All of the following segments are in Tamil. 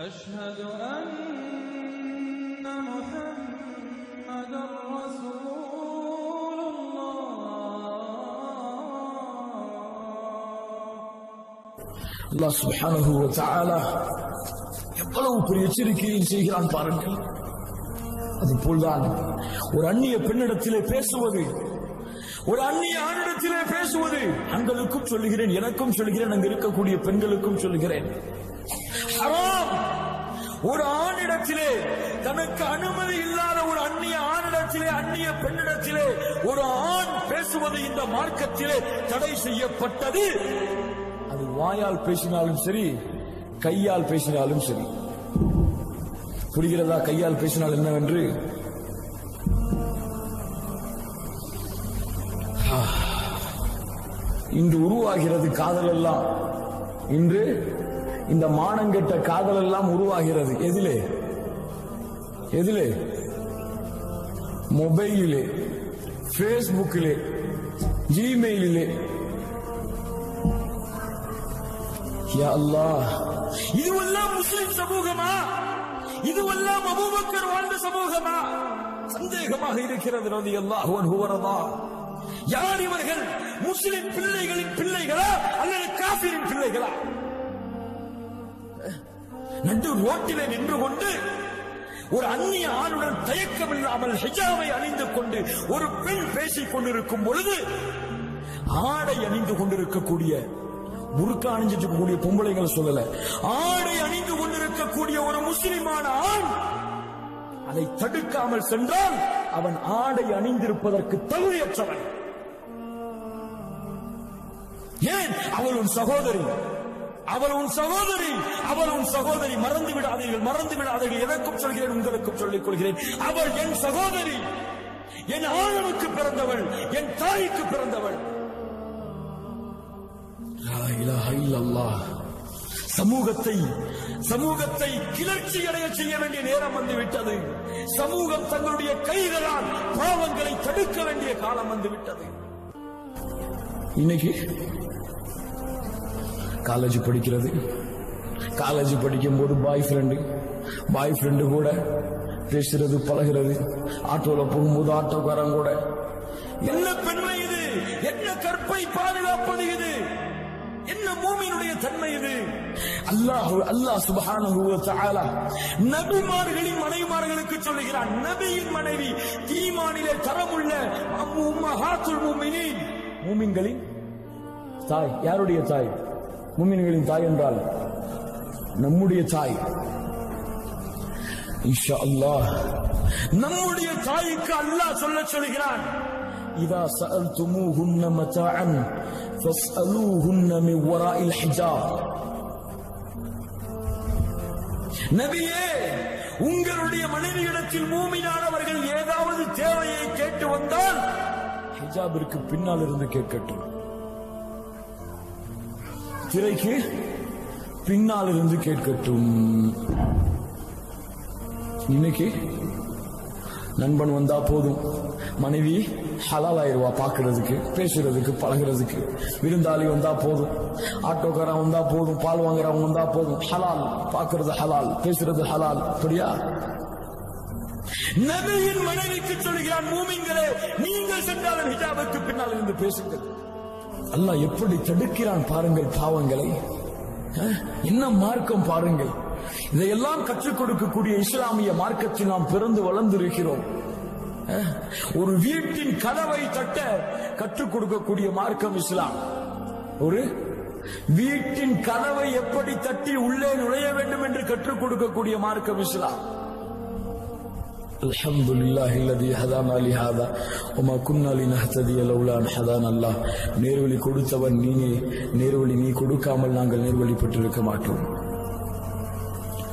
أشهد أن محمدا رسول الله அல்லாஹ் சுப்ஹானஹு வ தஆலா எவ்வளவு பெரிய எச்சரிக்கையை செய்கிறான் பாருங்கள் அதுபோல்தான் ஒரு அந்நிய பெண்ணிடத்திலே பேசுவது ஒரு அந்நிய ஆணிடத்திலே பேசுவது ஆண்களுக்கும் சொல்லுகிறேன் எனக்கும் சொல்லுகிறேன் அங்கு இருக்கக்கூடிய பெண்களுக்கும் சொல்லுகிறேன் ஹராம் ஒரு ஆணிடத்திலே தனக்கு அனுமதி இல்லாத ஒரு அந்நிய ஆணிடத்திலே அந்நிய பெண்ணிடத்திலே ஒரு ஆண் பேசுவது இந்த மார்க்கத்திலே தடை செய்யப்பட்டது. அது வாயால் பேசினாலும் சரி கையால் பேசினாலும் சரி. புரிகிறதா? கையால் பேசினால் என்னவென்று? இன்று உருவாகிறது காதல் எல்லாம் இன்று இந்த மானங்கெட்ட காதல் எல்லாம் உருவாகிறது. எதிலே? எதிலே? மொபைலிலே. பேஸ்புக்கிலே ஜிமெயிலிலே அல்லாஹ். இதுவெல்லாம் முஸ்லிம் சமூகமா? இதுவெல்லாம் அபூபக்கர் வாழ்ந்த சமூகமா? சந்தேகமாக இருக்கிறது ரவி அல்லாஹ் யார் இவர்கள்? முஸ்லிம் பிள்ளைகளின் பிள்ளைகளா அல்லது காபிரின் பிள்ளைகளா? நடு ரோட்டிலே நின்று கொண்டு ஒரு அந்நிய ஆளுடன் தயக்கம் இல்லாமல் ஹிஜாவை அணிந்து கொண்டு ஒரு பெண் பேசிக் கொண்டிருக்கும் பொழுது ஆடை அணிந்து கொண்டிருக்கக்கூடிய முறுக்க அணிஞ்சிட்டு இருக்கக்கூடிய பொம்பளைங்களை சொல்லல. ஆடை அணிந்து கொண்டிருக்கக்கூடிய ஒரு முஸ்லிமான ஆண் அதை தடுக்காமல் சென்றால் அவன் ஆடை அணிந்திருப்பதற்கு தகுதியற்றவன். ஏன்? அவள் உன் சகோதரி. அவள் உன் சகோதரி அவள் உன் சகோதரி. மறந்து விடாதீர்கள் மறந்து விடாதீர்கள். எதற்கும் சொல்கிறேன் உங்களுக்கும் சொல்லிக் கொள்கிறேன். அவள் என் சகோதரி என் ஆணனுக்கு பிறந்தவள் என் தாய்க்கு பிறந்தவள். சமூகத்தை சமூகத்தை கிளர்ச்சி அடைய செய்ய வேண்டிய நேரம் வந்து விட்டது சமூகம் தங்களுடைய கைகளால் பாவங்களை தடுக்க வேண்டிய காலம் வந்து விட்டது இன்னைக்கு காலேஜ் படிக்கிறது. காலேஜ் படிக்கும் போது பாய் ஃப்ரெண்டு பாய் ஃப்ரெண்டு கூட பேசுறது பழகிறது. ஆட்டோல போகும்போது ஆட்டோக்காரன் கூட. என்ன பெண்மை இது? என்ன கற்பை பாதுகாப்பது இது? என்ன பூமியினுடைய தன்மை இது? அல்லாஹ் அல்லாஹ் சுபஹானஹு வ தஆலா நபிமார்களின் மனைவிமார்களுக்கு சொல்லுகிறான் நபியின் மனைவி ஈமானிலே தரமுள்ள அம்மு உம்மஹாத்துல் முஃமினீன் மூமின்களின் தாய் யாருடைய தாய்? மும்மின்களின் தாய் என்றால் நம்முடைய தாய். இன்ஷா அல்லாஹ். நம்முடைய தாய்க்கு அல்லாஹ் சொல்ல சொல்கிறான். இதா சஅல்துமூஹுன்ன அலு ஹுன்னமி மின் வராஇல் ஹிஜாப். நபியே உங்களுடைய மனைவியிடத்தில் மூமினானவர்கள் ஏதாவது தேவையை கேட்டு வந்தால் ஹிஜாபிற்கு பின்னால் இருந்து கேட்கட்டும். திரைக்கு பின்னால் இருந்து கேட்கட்டும். இன்னைக்கு நண்பன் வந்தா போதும். மனைவி ஹலால் ஆயிருவா பாக்குறதுக்கு பேசுறதுக்கு பழகிறதுக்கு. விருந்தாளி வந்தா போதும். ஆட்டோக்காரன் வந்தா போதும். பால் வாங்குறவங்க வந்தா போதும். ஹலால் பாக்குறது ஹலால் பேசுறது ஹலால். அப்படியா? நபியின் மனைவிக்கு சொல்கிறான் மூமிங்களே நீங்கள் சென்றாலும் ஹிஜாபுக்கு பின்னால் இருந்து பேசுங்கள். அல்லாஹ் எப்படி தடுக்கிறான் பாருங்கள் பாவங்களை. என்ன மார்க்கம் பாருங்கள். இதையெல்லாம் கற்றுக் கொடுக்கக்கூடிய இஸ்லாமிய மார்க்கத்தில் நாம் பிறந்து வளர்ந்திருக்கிறோம். ஒரு வீட்டின் கதவை தட்ட கற்றுக் கொடுக்கக்கூடிய மார்க்கம் இஸ்லாம். ஒரு வீட்டின் கதவை எப்படி தட்டி உள்ளே நுழைய வேண்டும் என்று கற்றுக் கொடுக்கக்கூடிய மார்க்கம் இஸ்லாம். الحمد لله الذي هدانا لهذا وما كنا لنهتدي لولا ان هدانا الله நேர்வழி கொடுத்தவன் நீனே நேர்வழி நீ கொடுக்காமல் நாங்கள் நேர்வழி பெற்றிருக்க மாட்டோம்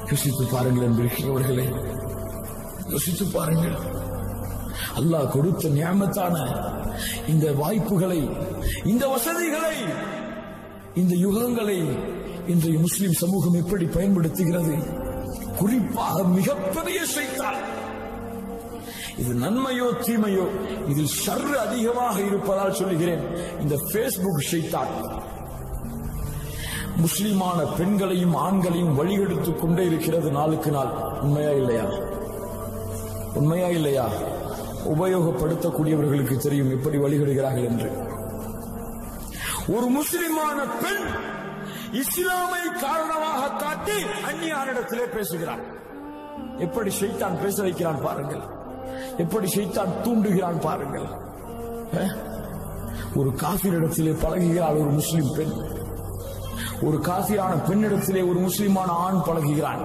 யோசித்து பாருங்கள் என்பவர்களே யோசித்து பாருங்கள் அல்லாஹ் கொடுத்த நியமத்தான இந்த வாய்ப்புகளை இந்த வசதிகளை இந்த யுகங்களை இன்றைய முஸ்லிம் சமூகம் எப்படி பயன்படுத்துகிறது குறிப்பாக மிகப்பெரிய சைத்தான் இது நன்மையோ தீமையோ இதில் ஷர்ரு அதிகமாக இருப்பதால் சொல்லுகிறேன். இந்த பேஸ்புக் ஷைத்தான். முஸ்லிமான பெண்களையும் ஆண்களையும் வழிகெடுத்துக் கொண்டே இருக்கிறது நாளுக்கு நாள். உண்மையா இல்லையா? உண்மையா இல்லையா? உபயோகப்படுத்தக்கூடியவர்களுக்கு தெரியும் எப்படி வழிகெடுகிறார்கள் என்று. ஒரு முஸ்லிமான பெண் இஸ்லாமை காரணமாக காட்டி அந்நியாரிடத்திலே பேசுகிறார் எப்படி ஷைத்தான் பேச வைக்கிறான் பாருங்கள். எப்படி செய்தான் தூண்டுகிறான் பாருங்கள். ஒரு காஃபிரிடத்திலே பழகுகிறாள் ஒரு முஸ்லிம் பெண். ஒரு காஃபிரான பெண்ணிடத்திலே ஒரு முஸ்லிமான ஆண் பழகுகிறான்.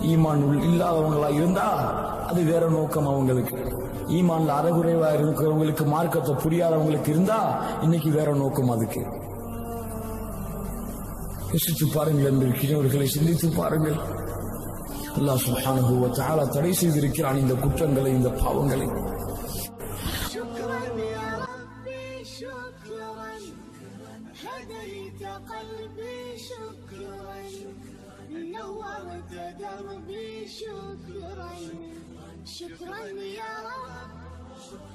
ஈமான் இல்லாதவங்களா இருந்தா அது வேற நோக்கம் அவங்களுக்கு. ஈமான்ல அறகுறைவா இருக்கிறவங்களுக்கு மார்க்கத்தை புரியாதவங்களுக்கு இருந்தா இன்னைக்கு வேற நோக்கம் அதுக்கு. யோசித்து பாருங்கள் என்பிருக்கிறவர்களை சிந்தித்து பாருங்கள். அல்லாஹ் சுப்ஹானஹு வ தஆலா தடை செய்திருக்கிறான் இந்த குற்றங்களை இந்த பாவங்களை شكرا يا ربي